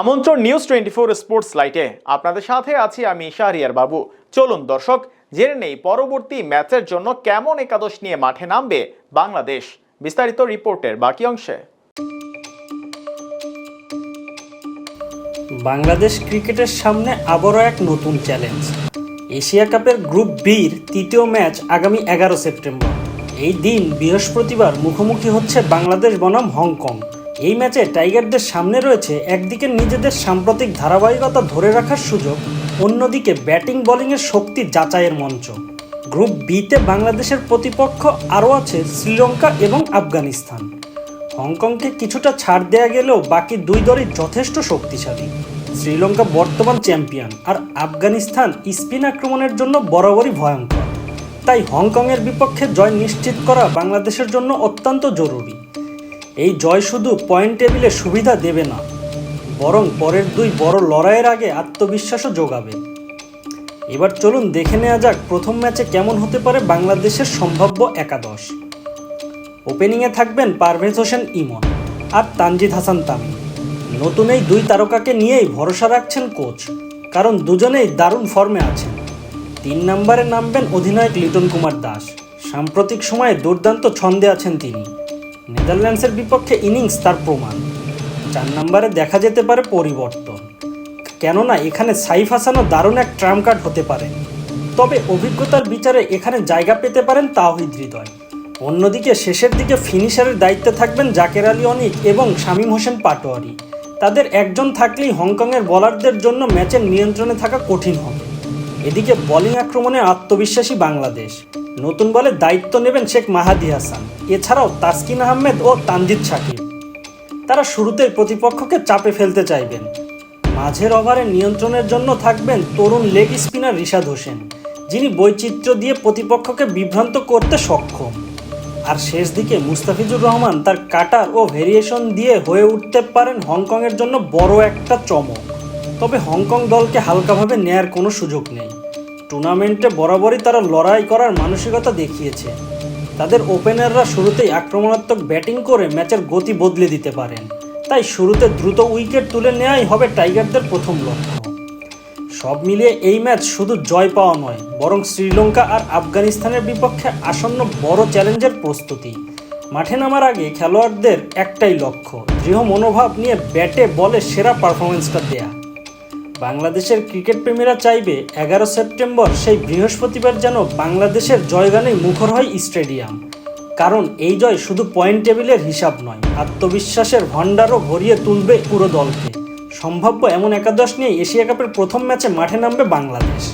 আমন্ত্রণ news twenty four sports লাইটে আপনাদের সাথে আছি আমি শাহরিয়ার বাবু। চলুন দর্শক, জেনে নেই পরবর্তী ম্যাচের জন্য কেমন একাদশ নিয়ে মাঠে নামবে বাংলাদেশ। বিস্তারিত রিপোর্টের বাকি অংশে। বাংলাদেশ ক্রিকেটের সামনে আবারও এক নতুন চ্যালেঞ্জ। এশিয়া কাপের গ্রুপ বির তৃতীয় ম্যাচ আগামী এগারো সেপ্টেম্বর। এই দিন বৃহস্পতিবার মুখোমুখি হচ্ছে বাংলাদেশ বনাম হংকং। এই ম্যাচে টাইগারদের সামনে রয়েছে একদিকে নিজেদের সাম্প্রতিক ধারাবাহিকতা ধরে রাখার সুযোগ, অন্যদিকে ব্যাটিং বোলিংয়ের শক্তি যাচাইয়ের মঞ্চ। গ্রুপ বিতে বাংলাদেশের প্রতিপক্ষ আরও আছে শ্রীলঙ্কা এবং আফগানিস্তান। হংকংকে কিছুটা ছাড় দেয়া গেলেও বাকি দুই দলই যথেষ্ট শক্তিশালী। শ্রীলঙ্কা বর্তমান চ্যাম্পিয়ন আর আফগানিস্তান স্পিন আক্রমণের জন্য বরাবরই ভয়ঙ্কর। তাই হংকংয়ের বিপক্ষে জয় নিশ্চিত করা বাংলাদেশের জন্য অত্যন্ত জরুরি। এই জয় শুধু পয়েন্ট টেবিলে সুবিধা দেবে না, বরং পরের দুই বড় লড়াইয়ের আগে আত্মবিশ্বাসও যোগাবে। এবার চলুন দেখে নেওয়া যাক প্রথম ম্যাচে কেমন হতে পারে বাংলাদেশের সম্ভাব্য একাদশ। ওপেনিংয়ে থাকবেন পারভেজ হোসেন ইমন আর তানজিদ হাসান তামিম। নতুন এই দুই তারকাকে নিয়েই ভরসা রাখছেন কোচ কারণ দুজনেই দারুণ ফর্মে আছেন। তিন নম্বরে নামবেন অধিনায়ক লিটন কুমার দাস। সাম্প্রতিক সময়ে দুর্দান্ত ছন্দে আছেন তিনি। নেদারল্যান্ডসের বিপক্ষে ইনিংস তার প্রমাণ। চার নম্বরে দেখা যেতে পারে পরিবর্তন। কেননা এখানে সাইফ হাসানও দারুণ এক ট্রাম কার্ড হতে পারে। তবে অভিজ্ঞতার বিচারে এখানে জায়গা পেতে পারেন তাওহিদ হৃদয়। অন্যদিকে শেষের দিকে ফিনিশারের দায়িত্বে থাকবেন জাকের আলী অনিক এবং শামীম হোসেন পাটোয়ারি। তাদের একজন থাকলেই হংকংয়ের বোলারদের জন্য ম্যাচের নিয়ন্ত্রণে থাকা কঠিন হবে। এদিকে বোলিং আক্রমণে আত্মবিশ্বাসী বাংলাদেশ। নতুন বলে দায়িত্ব নেবেন শেখ মাহাদি হাসান। এছাড়াও তাসকিন আহমেদ ও তানজিদ সাকিব তারা শুরুতেই প্রতিপক্ষকে চাপে ফেলতে চাইবেন। মাঝের ওভারে নিয়ন্ত্রণের জন্য থাকবেন তরুণ লেগ স্পিনার রিশাদ হোসেন, যিনি বৈচিত্র্য দিয়ে প্রতিপক্ষকে বিভ্রান্ত করতে সক্ষম। আর শেষ দিকে মুস্তাফিজুর রহমান তার কাটার ও ভেরিয়েশন দিয়ে হয়ে উঠতে পারেন হংকংয়ের জন্য বড় একটা চমক। তবে হংকং দলকে হালকাভাবে নেয়ার কোনো সুযোগ নেই। টুর্নামেন্টে বরাবরই তারা লড়াই করার মানসিকতা দেখিয়েছে। তাদের ওপেনাররা শুরুতেই আক্রমণাত্মক ব্যাটিং করে ম্যাচের গতি বদলে দিতে পারেন। তাই শুরুতে দ্রুত উইকেট তুলে নেওয়াই হবে টাইগারদের প্রথম লক্ষ্য। সব মিলিয়ে এই ম্যাচ শুধু জয় পাওয়া নয়, বরং শ্রীলঙ্কা আর আফগানিস্তানের বিপক্ষে আসন্ন বড় চ্যালেঞ্জের প্রস্তুতি। মাঠে নামার আগে খেলোয়াড়দের একটাই লক্ষ্য, দৃঢ় মনোভাব নিয়ে ব্যাটে বলে সেরা পারফরমেন্সটা দেয়া। বাংলাদেশের ক্রিকেট প্রেমীরা চাইবে এগারো সেপ্টেম্বর সেই বৃহস্পতিবার যেন বাংলাদেশের জয়গানেই মুখর হয় স্টেডিয়াম। কারণ এই জয় শুধু পয়েন্ট টেবিলের হিসাব নয়, আত্মবিশ্বাসের ভণ্ডারও ভরিয়ে তুলবে পুরো দলকে। সম্ভাব্য এমন একাদশ নিয়ে এশিয়া কাপের প্রথম ম্যাচে মাঠে নামবে বাংলাদেশ।